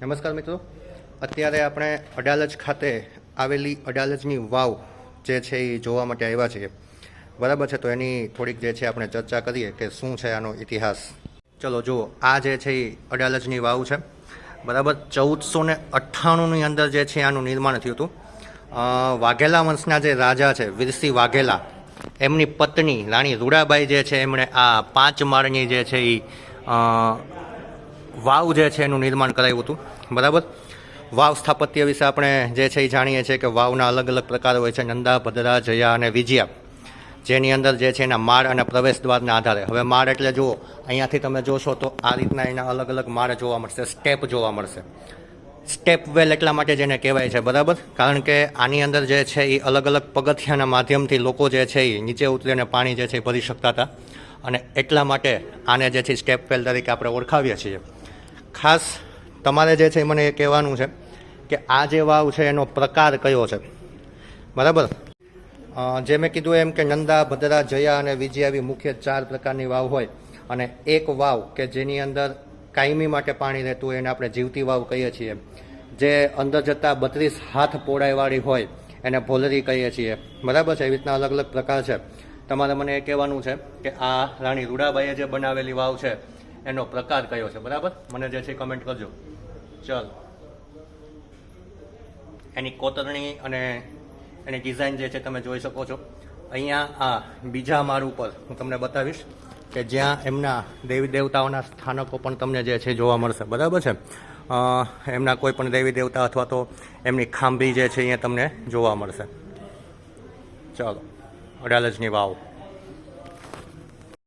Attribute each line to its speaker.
Speaker 1: નમસ્કાર મિત્રો. અત્યારે આપણે અડાલજ ખાતે આવેલી અડાલજની વાવ જે છે એ જોવા માટે આવ્યા છીએ. બરાબર છે, તો એની થોડીક જે છે આપણે ચર્ચા કરીએ કે શું છે આનો ઇતિહાસ. ચલો જુઓ, આ જે છે એ અડાલજની વાવ છે. બરાબર ચૌદસો ને અઠ્ઠાણુંની અંદર જે છે આનું નિર્માણ થયું હતું. વાઘેલા વંશના જે રાજા છે વીરસિંહ વાઘેલા, એમની પત્ની રાણી રૂડાબાઈ જે છે, એમણે આ પાંચ માળની જે છે એ વાવ જે છે એનું નિર્માણ કરાયું હતું. બરાબર? વાવ સ્થાપત્ય વિશે આપણે જે છે એ જાણીએ છીએ કે વાવના અલગ અલગ પ્રકાર હોય છે. નંદા, ભદ્રા, જયા અને વિજયા. જેની અંદર જે છે એના માળ અને પ્રવેશ દ્વારના આધારે. હવે માળ એટલે જુઓ, અહીંયાથી તમે જોશો તો આ રીતના એના અલગ અલગ માળ જોવા મળશે, સ્ટેપ જોવા મળશે. સ્ટેપ વેલ એટલા માટે જેને કહેવાય છે, બરાબર? કારણ કે આની અંદર જે છે એ અલગ અલગ પગથિયાના માધ્યમથી લોકો જે છે એ નીચે ઉતરીને પાણી જે છે એ ભરી શકતા હતા. અને એટલા માટે આને જે છે સ્ટેપ વેલ તરીકે આપણે ઓળખાવીએ છીએ. ખાસ તમારે જે છે મને એ કહેવાનું છે કે આ જે વાવ છે એનો પ્રકાર કયો છે. બરાબર? જે મેં કીધું એમ કે નંદા, ભદ્રા, જયા અને વિજય આવી મુખ્ય ચાર પ્રકારની વાવ હોય અને એક વાવ કે જેની અંદર કાયમી માટે પાણી રહેતું હોય એને આપણે જીવતી વાવ કહીએ છીએ. જે અંદર જતા બત્રીસ હાથ પોળાઈવાળી હોય એને ભોલરી કહીએ છીએ. બરાબર છે? એવી રીતના અલગ અલગ પ્રકાર છે. તમારે મને એ કહેવાનું છે કે આ રાણી રૂડાબાઈએ જે બનાવેલી વાવ છે એનો પ્રકાર કયો છે? બરાબર? મને જે છે કમેન્ટ કરજો. ચાલો. એની કોતરણી અને એની ડિઝાઇન જે છે તમે જોઈ શકો છો. અહીંયા આ બીજા માળ ઉપર હું તમને બતાવીશ કે જ્યાં એમના દેવી દેવતાઓના સ્થાનકો પણ તમને જે છે જોવા મળશે. બરાબર છે? એમના કોઈ પણ દેવી દેવતા અથવા તો એમની ખાંભી જે છે અહીંયા તમને જોવા મળશે. ચાલો. અડાલજની વાવ.